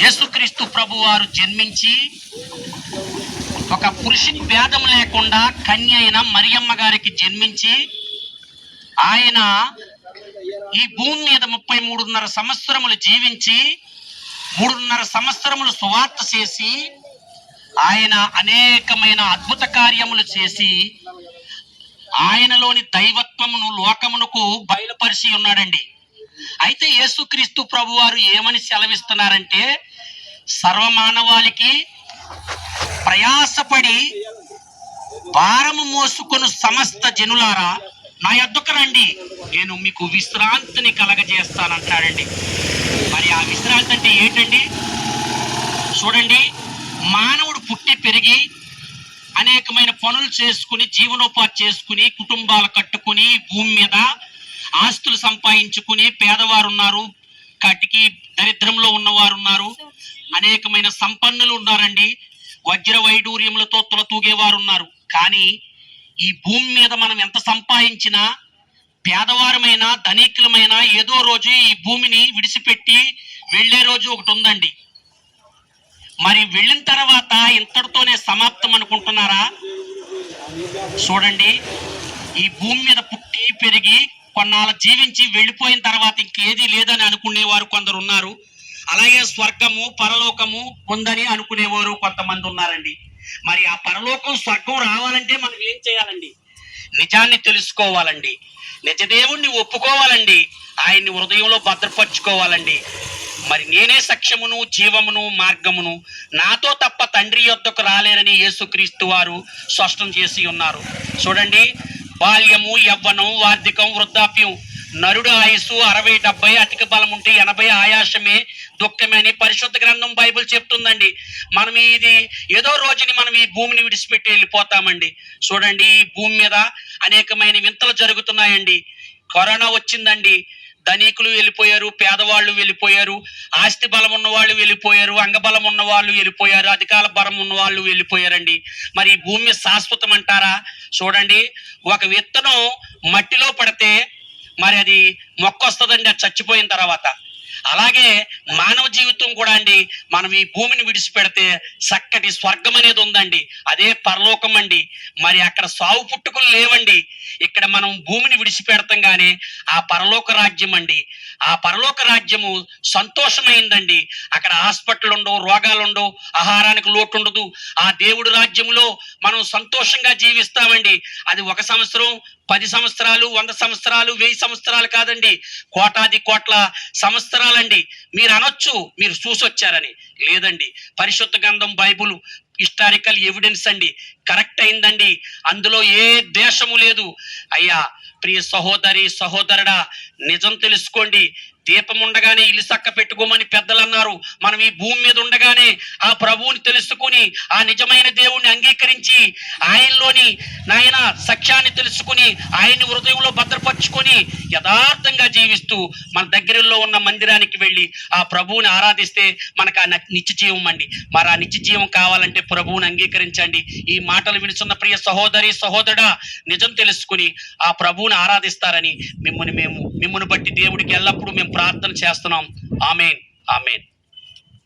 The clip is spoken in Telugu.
యేసుక్రీస్తు ప్రభు వారు జన్మించి ఒక పురుషుని భేదం లేకుండా కన్య అయిన మరియమ్మ గారికి జన్మించి ఆయన ఈ భూమి మీద ముప్పై మూడున్నర సంవత్సరములు జీవించి మూడున్నర సంవత్సరములు సువార్త చేసి ఆయన అనేకమైన అద్భుత కార్యములు చేసి ఆయనలోని దైవత్వమును లోకమునకు బయలుపరిచి ఉన్నాడండి. అయితే యేసుక్రీస్తు ప్రభు వారు ఏమని సెలవిస్తున్నారంటే సర్వమానవాళికి ప్రయాసపడి భారము మోసుకొను సమస్త జనులారా నా ఎద్దుకు రండి. నేను మీకు విశ్రాంతిని కలగజేస్తానంటాడండి మరి ఆ విశ్రాంతి అంటే ఏంటండి? చూడండి మానవుడు పుట్టి పెరిగి అనేకమైన పనులు చేసుకుని జీవనోపాధి చేసుకుని కుటుంబాలు కట్టుకుని భూమి మీద ఆస్తులు సంపాదించుకుని పేదవారు ఉన్నారు కటికి దరిద్రంలో ఉన్నవారు ఉన్నారు అనేకమైన సంపన్నులు ఉన్నారండి. వజ్ర వైడూర్యములతో తులతూగేవారు ఉన్నారు కానీ ఈ భూమి మీద మనం ఎంత సంపాదించినా పేదవారమైనా ధనికులమైనా ఏదో రోజు ఈ భూమిని విడిచిపెట్టి వెళ్ళే రోజు ఒకటి ఉందండి. మరి వెళ్ళిన తర్వాత ఇంతటితోనే సమాప్తం అనుకుంటున్నారా? చూడండి ఈ భూమి మీద పుట్టి పెరిగి కొన్నాళ్ళు జీవించి వెళ్ళిపోయిన తర్వాత ఇంకేది లేదని అనుకునేవారు కొందరు ఉన్నారు అలాగే స్వర్గము పరలోకము ఉందని అనుకునేవారు కొంతమంది ఉన్నారండి. మరి ఆ పరలోకం స్వర్గం రావాలంటే మనం ఏం చేయాలండి? నిజాన్ని తెలుసుకోవాలండి. నిజదేవుణ్ణి ఒప్పుకోవాలండి. ఆయన్ని హృదయంలో భద్రపరచుకోవాలండి. మరి నేనే సత్యమును జీవమును మార్గమును నాతో తప్ప తండ్రి యొద్దకు రాలేరని యేసుక్రీస్తు వారు స్పష్టం చేసి ఉన్నారు. చూడండి బాల్యము యవ్వనం వార్ధికం వృద్ధాప్యం నరుడు ఆయుస్సు అరవై డెబ్బై అధిక బలం ఉంటే ఎనభై ఆయాసమే దుఃఖమే అని పరిశుద్ధ గ్రంథం బైబిల్ చెప్తుందండి. మనం ఇది ఏదో రోజుని మనం ఈ భూమిని విడిచిపెట్టి వెళ్ళిపోతామండి. చూడండి ఈ భూమి మీద అనేకమైన వింతలు జరుగుతున్నాయండి. కరోనా వచ్చిందండి. ధనికులు వెళ్ళిపోయారు పేదవాళ్ళు వెళ్ళిపోయారు ఆస్తి బలం ఉన్న వాళ్ళు వెళ్ళిపోయారు అంగబలం ఉన్న వాళ్ళు వెళ్ళిపోయారు అధికార బలం ఉన్న వాళ్ళు వెళ్ళిపోయారండి. మరి ఈ భూమి శాశ్వతం అంటారా? చూడండి ఒక విత్తనం మట్టిలో పడితే మరి అది మొక్క వస్తుందండి అది చచ్చిపోయిన తర్వాత. అలాగే మానవ జీవితం కూడా అండి మనం ఈ భూమిని విడిచిపెడితే చక్కటి స్వర్గం అనేది ఉందండి. అదే పరలోకం అండి. మరి అక్కడ సావు పుట్టుకులు లేవండి. ఇక్కడ మనం భూమిని విడిచిపెడతాం కానీ ఆ పరలోక రాజ్యం అండి. ఆ పరలోక రాజ్యము సంతోషమైందండి. అక్కడ హాస్పిటల్ ఉండవు రోగాలు ఉండవు ఆహారానికి లోటు ఉండదు ఆ దేవుడు రాజ్యములో మనం సంతోషంగా జీవిస్తామండి. అది ఒక సంవత్సరం పది సంవత్సరాలు వంద సంవత్సరాలు వెయ్యి సంవత్సరాలు కాదండి. కోటాది కోట్ల సంవత్సరాలండి. మీరు అనొచ్చు మీరు చూసొచ్చారని. లేదండి. పరిశుద్ధ గంధం బైబుల్ హిస్టారికల్ ఎవిడెన్స్ అండి కరెక్ట్ అయిందండి. అందులో ఏ దేశము లేదు. అయ్యా ప్రియ సహోదరి సహోదరుడా నిజం తెలుసుకోండి. దీపం ఉండగానే ఇల్లు చక్క పెట్టుకోమని పెద్దలు అన్నారు మనం ఈ భూమి మీద ఉండగానే ఆ ప్రభువుని తెలుసుకుని ఆ నిజమైన దేవుణ్ణి అంగీకరించి ఆయనలోని నాయన సఖ్యాన్ని తెలుసుకుని ఆయన్ని హృదయంలో భద్రపరుచుకొని యథార్థంగా జీవిస్తూ మన దగ్గరలో ఉన్న మందిరానికి వెళ్ళి ఆ ప్రభువుని ఆరాధిస్తే మనకు ఆ నిత్య జీవం అండి. మరి ఆ నిత్య జీవం కావాలంటే ప్రభువుని అంగీకరించండి. ఈ మాటలు వినుచున్న ప్రియ సహోదరి సహోదరుడా నిజం తెలుసుకుని ఆ ప్రభువుని ఆరాధిస్తారని మిమ్మల్ని మేము మిమ్మల్ని బట్టి దేవుడికి ఎల్లప్పుడూ మేము ప్రార్థన చేస్తున్నాం. ఆమెన్. ఆమెన్.